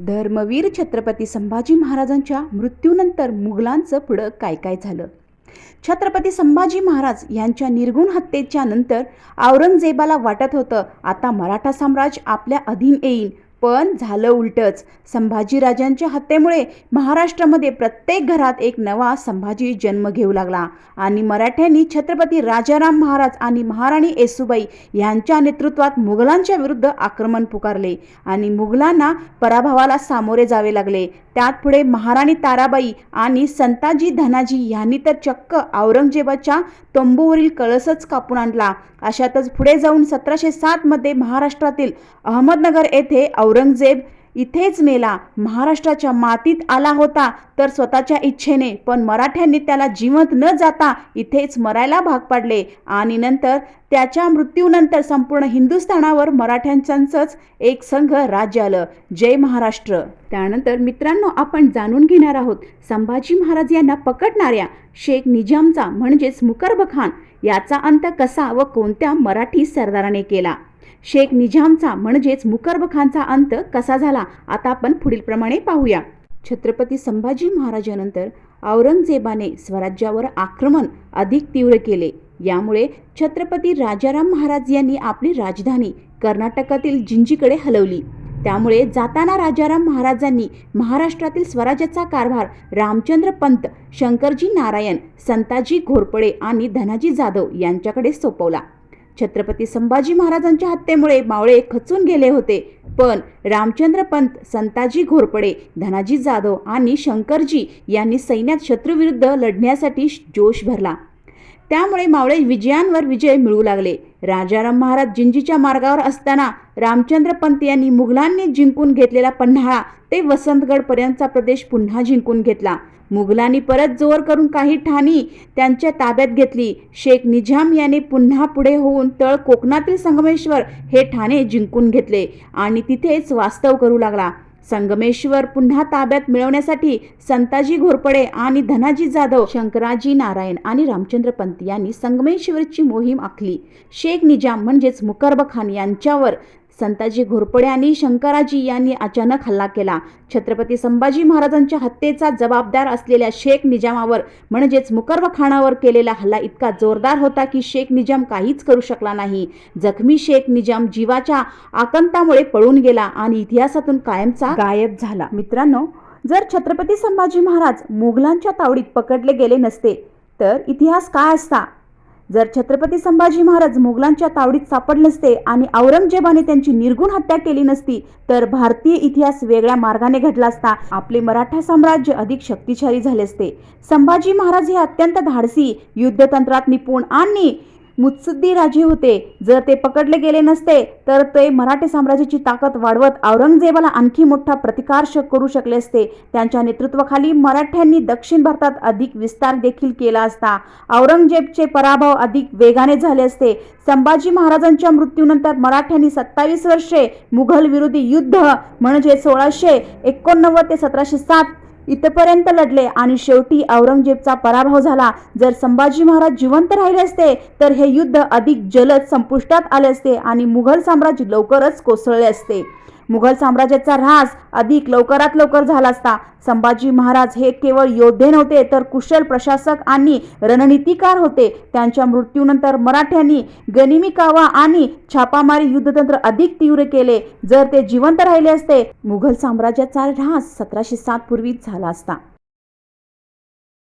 धर्मवीर छत्रपती संभाजी महाराजांच्या मृत्यूनंतर मुघलांचं पुढं काय काय झालं? छत्रपती संभाजी महाराज यांच्या निर्गुण हत्येच्या नंतर औरंगजेबाला वाटत होतं आता मराठा साम्राज्य आपल्या अधीन येईल पण झालं उलटच. संभाजीराजांच्या हत्येमुळे महाराष्ट्रामध्ये प्रत्येक घरात एक नवा संभाजी जन्म घेऊ लागला. आणि मराठ्यांनी छत्रपती राजाराम महाराज आणि महाराणी येसुबाई यांच्या नेतृत्वात मुघलांच्या विरुद्ध आक्रमण पुकारले. आणि मुघलांना पराभवाला सामोरे जावे लागले. त्यात पुढे महाराणी ताराबाई आणि संताजी धनाजी यांनी तर चक्क औरंगजेबाच्या तंबूवरील कळसच कापून आणला. अशातच पुढे जाऊन सतराशे सातमध्ये महाराष्ट्रातील अहमदनगर येथे औरंगजेब इथेच मेला. महाराष्ट्राच्या मातीत आला होता तर स्वतःच्या इच्छेने पण मराठ्यांनी त्याला जिवंत न जाता इथेच मरायला भाग पाडले. आणि नंतर त्याच्या मृत्यूनंतर संपूर्ण हिंदुस्थानावर मराठ्यांचंच एक संघ राज्य आलं. जय महाराष्ट्र. त्यानंतर मित्रांनो आपण जाणून घेणार आहोत संभाजी महाराज यांना पकडणाऱ्या शेख निजामचा म्हणजेच मुकरब खान याचा अंत कसा व कोणत्या मराठी सरदाराने केला? शेख निजामचा म्हणजेच मुकर्ब खानचा अंत कसा झाला आता आपण पुढील प्रमाणे पाहूया. छत्रपती संभाजी महाराजानंतर औरंगजेबाने स्वराज्यावर आक्रमण अधिक तीव्र केले. यामुळे छत्रपती राजाराम महाराज यांनी आपली राजधानी कर्नाटकातील जिंजीकडे हलवली. त्यामुळे जाताना राजाराम महाराजांनी महाराष्ट्रातील स्वराज्याचा कारभार रामचंद्र पंत शंकरजी नारायण संताजी घोरपडे आणि धनाजी जाधव यांच्याकडे सोपवला. छत्रपती संभाजी महाराजांच्या हत्येमुळे मावळे खचून गेले होते. पण रामचंद्र पंत संताजी घोरपडे धनाजी जाधव आणि शंकरजी यांनी सैन्यात शत्रूविरुद्ध लढण्यासाठी जोश भरला. त्यामुळे मावळे विजयांवर विजय मिळू लागले. राजाराम महाराज जिंजीच्या मार्गावर असताना रामचंद्र पंत यांनी मुघलांनी जिंकून घेतलेला पन्हाळा ते वसंतगड पर्यंतचा प्रदेश पुन्हा जिंकून घेतला. मुघलांनी परत जोर करून काही ठाणी त्यांच्या ताब्यात घेतली. शेख निजाम याने पुन्हा पुढे होऊन तळ कोकणातील संगमेश्वर हे ठाणे जिंकून घेतले आणि तिथेच वास्तव करू लागला. संगमेश्वर पुन्हा ताब्यात मिळवण्यासाठी संताजी घोरपडे आणि धनाजी जाधव शंकराजी नारायण आणि रामचंद्र पंत यांनी संगमेश्वरची मोहीम आखली. शेख निजाम म्हणजेच मुकरब खान यांच्यावर संताजी घोरपडे आणि शंकराजी यांनी अचानक हल्ला केला. छत्रपती संभाजी महाराजांच्या हत्येचा जबाबदार असलेल्या शेख निजामावर म्हणजेच मुकर्व खानावर केलेला हल्ला इतका जोरदार होता की शेख निजाम काहीच करू शकला नाही. जखमी शेख निजाम जीवाच्या आकंतामुळे पळून गेला आणि इतिहासातून कायमचा गायब झाला. मित्रांनो जर छत्रपती संभाजी महाराज मुघलांच्या तावडीत पकडले गेले नसते तर इतिहास काय असता? जर छत्रपती संभाजी महाराज मुघलांच्या तावडीत सापडले नसते आणि औरंगजेबाने त्यांची निर्गुण हत्या केली नसती तर भारतीय इतिहास वेगळ्या मार्गाने घडला असता आपले मराठा साम्राज्य अधिक शक्तिशाली झाले असते. संभाजी महाराज हे अत्यंत धाडसी युद्धतंत्रात निपुण आणि मुत्सद्दी राजे होते. जर ते पकडले गेले नसते तर ते मराठी साम्राज्याची ताकद वाढवत औरंगजेबाला आणखी मोठा प्रतिकार करू शकले असते. त्यांच्या नेतृत्वाखाली मराठ्यांनी दक्षिण भारतात अधिक विस्तार देखील केला असता. औरंगजेबचे पराभव अधिक वेगाने झाले असते. संभाजी महाराजांच्या मृत्यूनंतर मराठ्यांनी सत्तावीस वर्षे मुघल विरोधी युद्ध म्हणजे सोळाशे एकोणनव्वद ते सतराशे सात इथपर्यंत लढले आणि शेवटी औरंगजेबचा पराभव झाला. जर संभाजी महाराज जिवंत राहिले असते तर हे युद्ध अधिक जलद संपुष्टात आले असते आणि मुघल साम्राज्य लवकरच कोसळले असते. मुघल साम्राज्याचा ऱ्हास अधिक लवकरात लवकर झाला असता संभाजी महाराज हे केवळ योद्धे नव्हते तर कुशल प्रशासक आणि रणनीतिकार होते. त्यांच्या मृत्यूनंतर मराठ्यांनी गनिमी कावा आणि छापामारी युद्धतंत्र अधिक तीव्र केले. जर ते जिवंत राहिले असते मुघल साम्राज्याचा ऱ्हास सतराशे सात पूर्वीच झाला असता.